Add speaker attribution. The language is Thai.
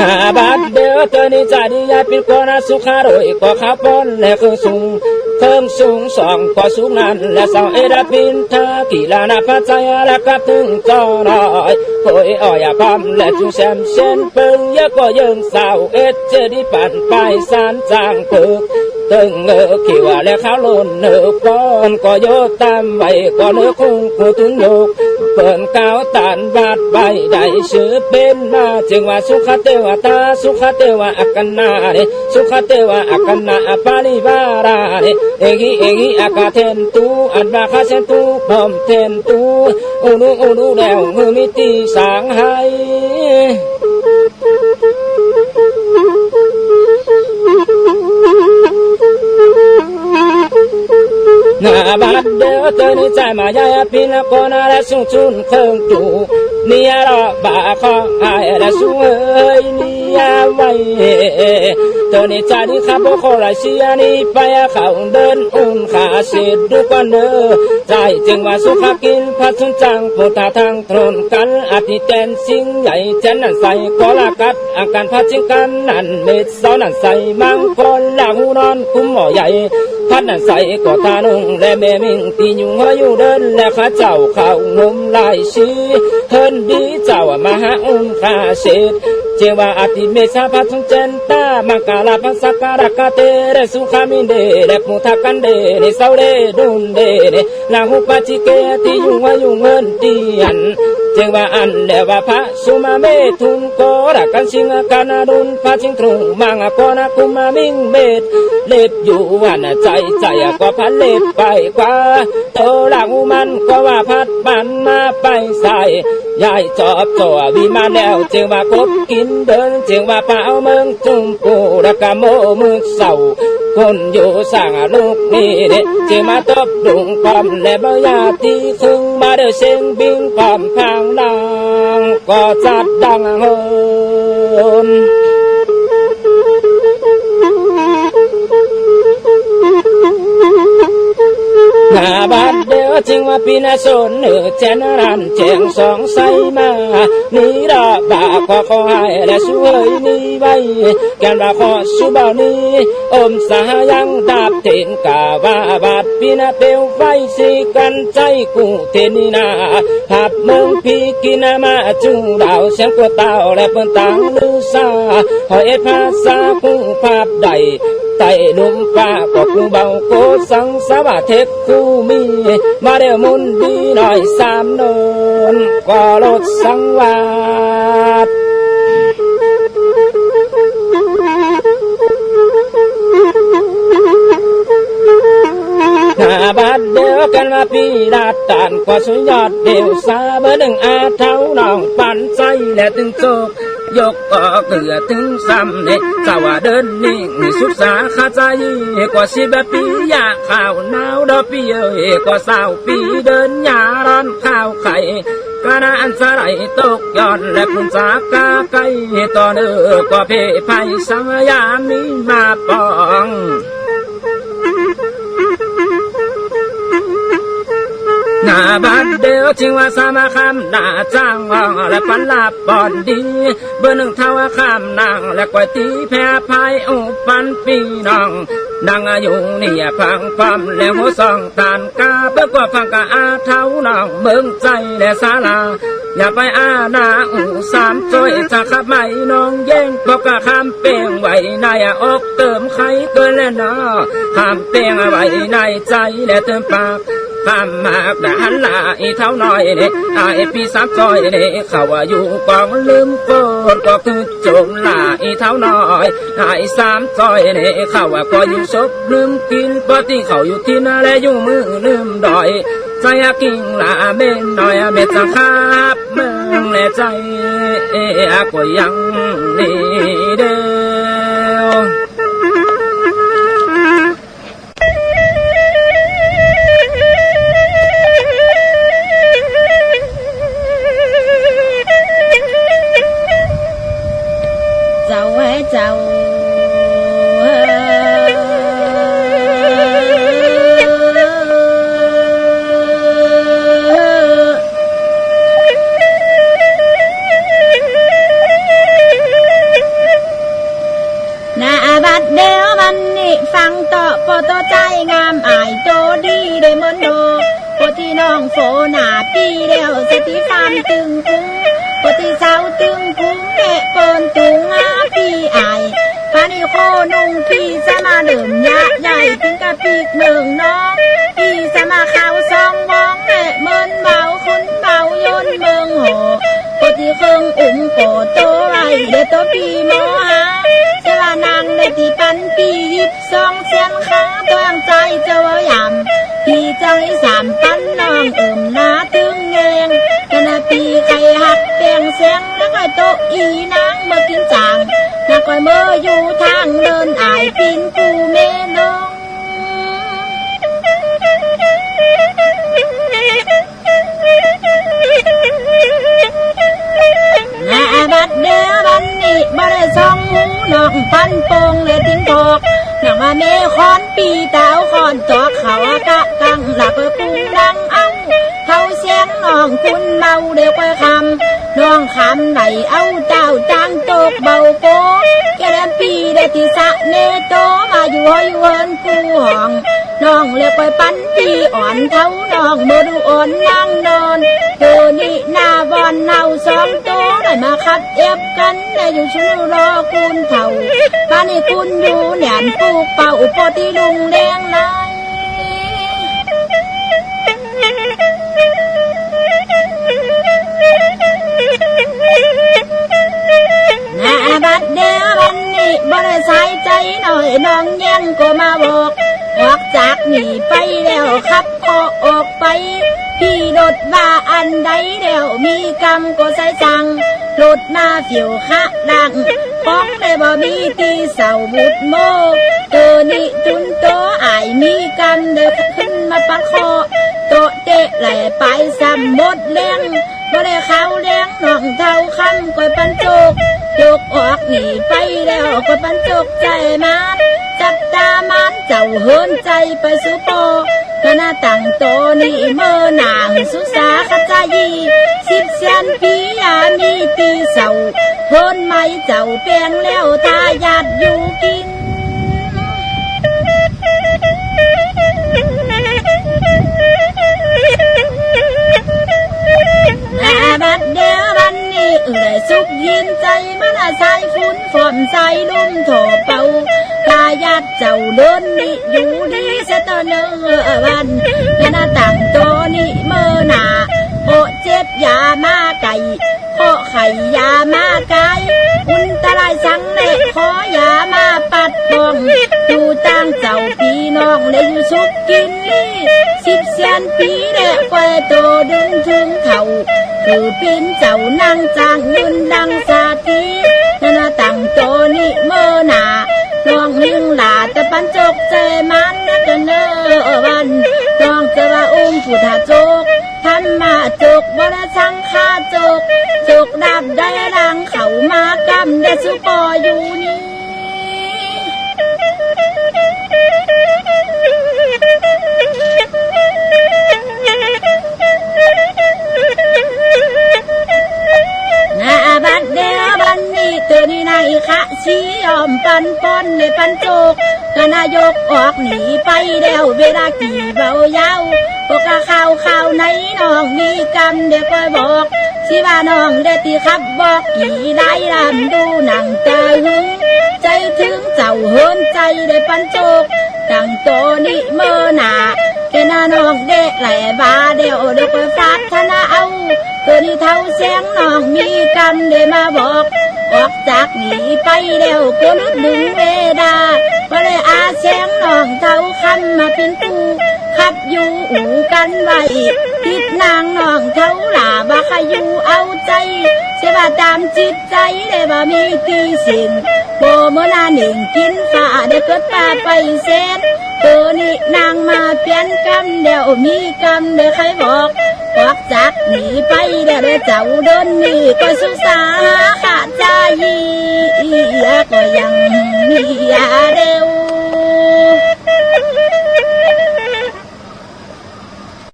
Speaker 1: หน้าบาดเดียวเธอนี่ใจดียายเป็นคนน่าสุขารวยก็ข้าวป้นและคือสูงเพิ่มสูงสองก็สูงนั้นและสองเอดาพินทากีฬานาพัจยาและกับถึงจอน้อยโอยอ้อยพัมและจูแซมเช่นเปิงยะก็ยังสาวเอ็ดเจดีปั่นไปสานจางเปิก ตึงเออขีว่าและข้าวล้นเนือป้อนก็โยตามไว้ก็เนื้อคงกูถึงโยกเปิ่นก้าวตานบาดใบได้ชื่อเป็นมาจึงว่าสุขเทวตาสุขเทวอากันนาเนสุขเทวอากันนาปาลิวาราเนเอกิเอกิอากาเทนตูอันบาคาเซนตูพอมเทนตูอูนูอูนูแล้วมือมิตีสางให้ นาบาดเดียวเธอในใจมายายพินก็น่าและสูงชุนเครื่อนี่รอบาขอหายและสูงเอ้ยนี่ไว้เธอในใจานี่ข้าบอกขอไรเสียนี่ไปเขาเดินอุ่นขาเสียดูกันเด้อใจจึงว่าสุขกินพัดสุนจังพุทธทางตรนกันอธิเตนสิงใหญ่เจนนั่นใส่ก็ลากัดอาการพัดจิงกันนั่นเม็ดเสานั่นใส่มังคนลังหูนอนคุ้มหมอใหญ่พัดนั่นใส่ก็ตานุ่งและแม่มิงที่อยู่หัวอยู่เดินและข้าเจ้าเข้างมลายชี เฮินดีเจ้ามหาองค์ข้าเศษเจวาอติเมสาพัทุงเจนตามังกาลาพัสการากาเตเรสุขามินเดเรปุทักันเดเนเสาเรดุนเดเนลาหุปจิเกที่อยู่หัวายุงเงินตีอัน เจว่าอันเลว่าพระสุมาเมทุนโกรักกันสิงกานาดุนพระจิงตรุงมังกอนาคุมามิงเบดเล็บอยู่วันใจใจก็พันเล็บไปกว่าโตหลังมันก็ว่าพัดมันมาไปใส่ยายจอบตัววิมาแล้วจึงว่ากบกินเดินจึงว่าเป่าเมืองจุมปูระกโมมือเศร้าคนอยู่สั่งลูกนี่เด็จึงมาตบดุงความและบยาตีคึงมาเดือเสียงบิงความพางดังก็จัดดังเฮินหน้าบ้านเดีย วจึงว่าปีนาสนเหนือเจนรันเจียงสองใสมานี่ดอกบาขอขอให้และสวยนี่ไว้แกนว่าขอสุบานี้อมสายังดาบเทนกาว่าบาดปีนาเปลวไฟสีกันใจกูเทนินาภาพเมืองพีกินามาจูดาวเสียงกัวเตาและเปิ้นตังลือซาหอยเอ็ดภาษากูภาพใด ไต่ลุมฟ้าก็กูเบาโกสังสวัสเทคคูมีมาเดี๋ยวมุนดีหน่อยสามเนินก็ลดสั ยกออกเกือถึงซ้ำเนี่ยสาวเดินนิ่งสุดสาขาใจกว่าสิบปีอยากข้าวหนาวดอปีเอ้ยกว่าสาวปีเดินยาร้อนข้าวไข่กานาอันสลายตกย้อนและปุ่นจากาไก่ตอนเออกว่าเพไพสังยามีมาปอง หน้าบ้านเดียวจึงว่าสามาคำหน้าจ้างว่างและปันลาบปอนดี เบอร์หนึ่งเท่าคำนาง และก๋วยตีแพ้พายอุปันปีน้องนางอายุเนี่ยพังความแล้วหัวซองตานกาเพื่อกว่าฟังกะอาเท่าน้องเบิ่งใจและศาลาอย่าไปอาหนาอูสามจอยจะขับไม่น้องแย่งก็กะข้ามเปลงไว้ในอกเติมไข่เกินแล้วนะข้ามเปลงไว้ในใจและเติมปาก ข้ามมาด่านลายเท่าน้อยเนี่ยไอพี่สามซอยเนี่ยเขาว่าอยู่กองลืมโกนก็คือจมลายเท่าน้อยไอสามซอยเนี่ยเขาว่าก็อยู่ศพลืมกินปกติเขาอยู่ที่นั่นและอยู่มือลืมดอยใจกิ่งลาเบนน้อยเบ็ดสังครับเมืองและใจอก็ยังนี่เดียว
Speaker 2: ต่อปอต่อใจงามอายโตดีได้เหมือนโดปอที่น้องโฟหนาปีเดียวสติฟามตึงคุ้งปอที่เช้าตึงคุ้งแม่เปินตุงอาพี่อายปานิโคนุ่งพี่จะมาเดิมยะใหญ่ถึงกับปีกเมืองน้องพี่จะมาข่าวซองมองแม่เมินเบาคุณเบายนเมืองโหปอที่เครื่องอุ่มโกโตไรเดยวโตปีมห ปียิบสองเสียนขาตัวงใจเจ้ายำพี่ใจสามปันน้องเอิ่มหนาตึงเงงกนปีไข่หักเปียงเสียงแล้วก็โตอีนางมากินจางนักก้อยเมื่ออยู่ทางเดินอายปินกูเมนอ ปีดาวคอนตอกเขาอากะกังหลับกุ้งดังเอาเขาเสียงน้องคุณเมาเดียวค่อยคำ น้องคำไหลเอาเจ้าจางตกเบาโกแกแลมปีได้ที่สะเนโตมาอยู่หอยอยู่เฮินกูห้องน้องเรียกไปปั้นปีอ่อนเท่าน้องบ่ดูอ่อนนั่งนอนเธอนี่หน้าบอนเนาสองตัวได้มาคัดเอฟกันได้อยู่ชุนรอคุณเท่าป้านนี่คุณอยู่แหนนปลูกเป่าปอที่ลุงแดงนาย นาบัดเดียววันนี้บ่ได้ใส่ใจหน่อยน้องแย่งก็มาบอกออกจากนี่ไปแล้วครับขอออกไป พี่รถว่าอันใดเดียวมีกรรมก็ใส่จังรถหน้าผิวขะดังป้องได้บ่มีตีเสาบุดโมเตอนี่จุนโตอายมีกรรมเดินขึ้นมาปัดคอโตเตะไหลไปซ้ำหมดแรง บ่ได้เขาแรงหนองเท่าคำก้อยปันจกโจกออกหนีไปแล้วก้อยปันจกใจมันจับตามันเจ้าเฮินใจไปสู่ปก็น่าตั้งโตนี่เมื่อนางสุสาขจายีสิบเสียนปียามีตีเสาเฮินไม่เจ้าแปลงแล้วทายาดอยู่กิน บัดเดียววันนี้เอื่อยสุกยินใจมันอาศัยฝุ่นฝอมใส่ลุ่มโถเป่าตายาดเจ้าเดินนี่อยู่ดีเสตเนอวันยานาต่างโตนี่เมื่อหนาโอเจ็บยามาไก่ขอไข่ยามาไก่อุนตรายสังเลขอยามาปัดปองดูตั้งเจ้าพี่น้องเลยอยู่สุกกินนี่สิบเสียนปีเด็กไฟโตดึงถึงเท่า คือเป็นเจ้านางจางยืนดังสาธินานาตั้งโตนี่เมอนาน้องนิ่งหลาแต่ปันจกใจมันนักเนอวันน้องจะว่าอุ้มผู้ทาจกท่านมาจกบรสังคาจกจกดับได้รังเขามากำได้สุปออยู่นี่ ปันป้อนในปันโจกกนายกออกหนีไปแล้วเวลากี่เบายาวพวกกะข่าวข่าวในน้องมีกรรมเดี๋ยวก็บอกสิว่าน้องได้ตีขับบอกกี่ได้ลำดูหนังตาหึงใจถึงเจ้าเฮินใจได้ปันโจกดังโตนี่เมื่อหนาแกน่าน้องเดะแหล่บาเดียวเดี๋ยวไปฟาดธนาเอาตัวนี้เท่าเสียงน้องมีกรรมได้มาบอก ออกจากหนีไปแล้วก็นึกดึงเวดาก็เลยอาเสียงน้องเท่าคำมาเป็นตูขับอยู่อู่กันไว้ติดนางน้องเท่าหลาบาใครอยู่เอาใจเสว่าตามจิตใจได้บ่มีตีสินโบเมื่อนาหนึ่งกินฝ่าได้เกิดป่าไปเส้นตัวนี้นางมาเปลี่ยนกรรมเดี๋ยวมีกรรมเดี๋ยวใครบอก ออกจากหนีไปเดี๋ยวเจ้าเดินหนีก็สุสาขาดใจก็ยังมียาเร็ว